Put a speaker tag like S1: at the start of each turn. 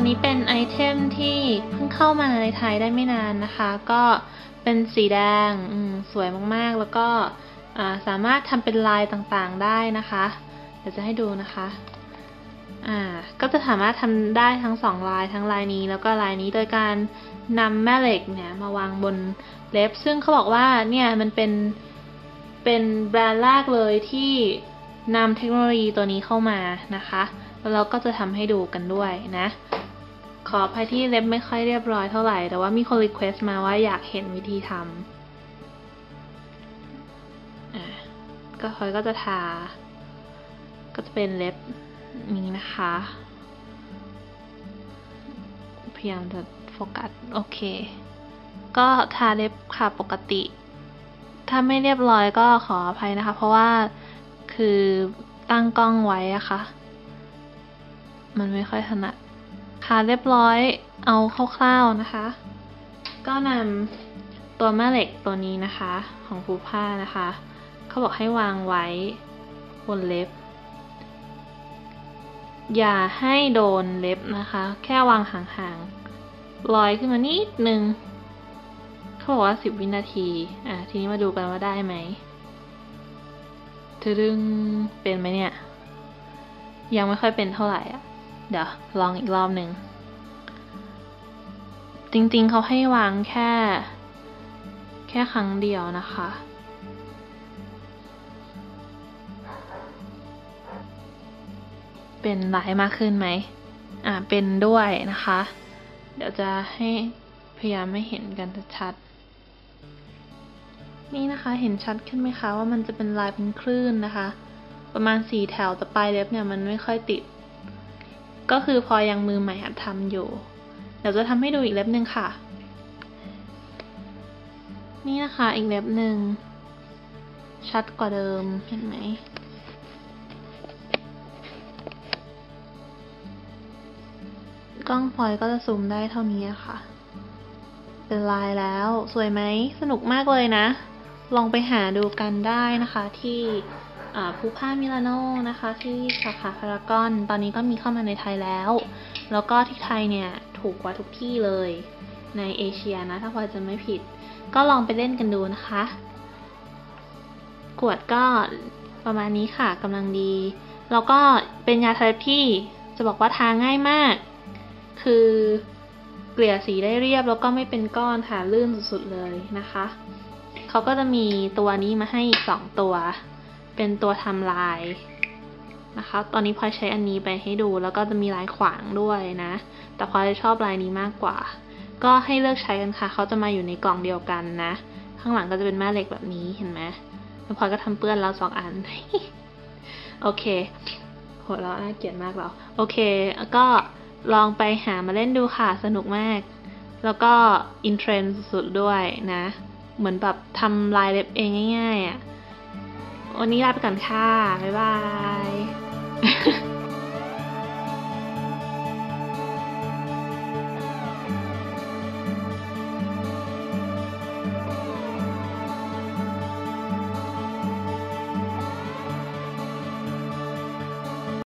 S1: ตัวนี้เป็นไอเทมที่เพิ่งเข้ามาในไทยได้ไม่นานนะคะ ก็เป็นสีแดงสวยมากๆ แล้วก็สามารถทำเป็นลายต่างๆได้นะคะ เดี๋ยวจะให้ดูนะคะอ่าก็จะสามารถทำได้ทั้งสองลายทั้งลายนี้แล้วก็ลายนี้โดยการนำแม่เหล็กเนี่ยมาวางบนเล็บ ซึ่งเขาบอกว่าเนี่ยมันเป็นเป็นแบรนด์แรกเลยที่นำเทคโนโลยีตัวนี้เข้ามานะคะ แล้วเราก็จะทำให้ดูกันด้วยนะ ขออภัยที่เล็บไม่ค่อยเรียบร้อยเท่าไหร่ แต่ว่ามีคนรีเควสต์มาว่าอยากเห็นวิธีทำก็คอยก็จะทา ก็จะเป็นเล็บนี้นะคะ พยายามจะโฟกัส โอเค ก็ทาเล็บค่ะปกติ ถ้าไม่เรียบร้อยก็ขออภัยนะคะ เพราะว่าคือตั้งกล้องไว้อะคะ่ะ มันไม่ค่อยถนัดาเรียบร้อยเอาคร่าวๆนะคะ ก็นำตัวแม่เหล็กตัวนี้นะคะ ของฟูผ้านะคะ เขาบอกให้วางไว้บนเล็บ อย่าให้โดนเล็บนะคะ แค่วางห่างๆลอยขึ้นมานิดนึงเขาบอกว่า 10 วินาที อะ ทีนี้มาดูกันว่าได้ไหมทะดึงเป็นไหมเนี่ย ยังไม่ค่อยเป็นเท่าไหร่อะ เดี๋ยวลองอีกรอบหนึ่ง จริงๆเขาให้วางแค่ แค่ครั้งเดียวนะคะ เป็นลายมากขึ้นไหม อ่า เป็นด้วยนะคะ เดี๋ยวจะให้พยายามไม่เห็นกันชัดนี่นะคะเห็นชัดขึ้นไหมคะว่ามันจะเป็นลายเป็นคลื่นนะคะ ประมาณสี่แถวแต่ปลายเล็บเนี่ยมันไม่ค่อยติด ก็คือพอยังมือใหม่หัดทำอยู่ เดี๋ยวจะทำให้ดูอีกเล็บหนึ่งค่ะ นี่นะคะอีกเล็บหนึ่ง ชัดกว่าเดิมเห็นไหมกล้องพลอยก็จะซูมได้เท่านี้ค่ะ เป็นลายแล้ว สวยไหม สนุกมากเลยนะ ลองไปหาดูกันได้นะคะที่ภูผ้ามิลานโนนะคะ ที่สาขาพารากอน ตอนนี้ก็มีเข้ามาในไทยแล้ว แล้วก็ที่ไทยเนี่ย ถูกกว่าทุกที่เลยในเอเชียนะ ถ้าพลอยจะไม่ผิด ก็ลองไปเล่นกันดูนะคะ ขวดก็ประมาณนี้ค่ะกำลังดี แล้วก็เป็นยาทาที่จะบอกว่าทาง่ายมาก คือเกลี่ยสีได้เรียบแล้วก็ไม่เป็นก้อนทาลื่นสุดๆเลยนะคะ เขาก็จะมีตัวนี้มาให้สองตัว เป็นตัวทำลายนะคะ ตอนนี้พลอยใช้อันนี้ไปให้ดู แล้วก็จะมีลายขวางด้วยนะ แต่พลอยชอบลายนี้มากกว่า ก็ให้เลือกใช้กันค่ะ เขาจะมาอยู่ในกล่องเดียวกันนะ ข้างหลังก็จะเป็นแม่เหล็กแบบนี้เห็นไหมแล้วพลอยก็ทำเปื้อนแล้วสองอัน โอเคโหเราน่าเกลียดมากเรา โอเค ก็ลองไปหามาเล่นดูค่ะ สนุกมาก แล้วก็อินเทรนด์สุดๆด้วยนะ เหมือนแบบทำลายเล็บเองง่ายๆอะ่ะ วันนี้ลาไปก่อนค่ะ บ๊ายบาย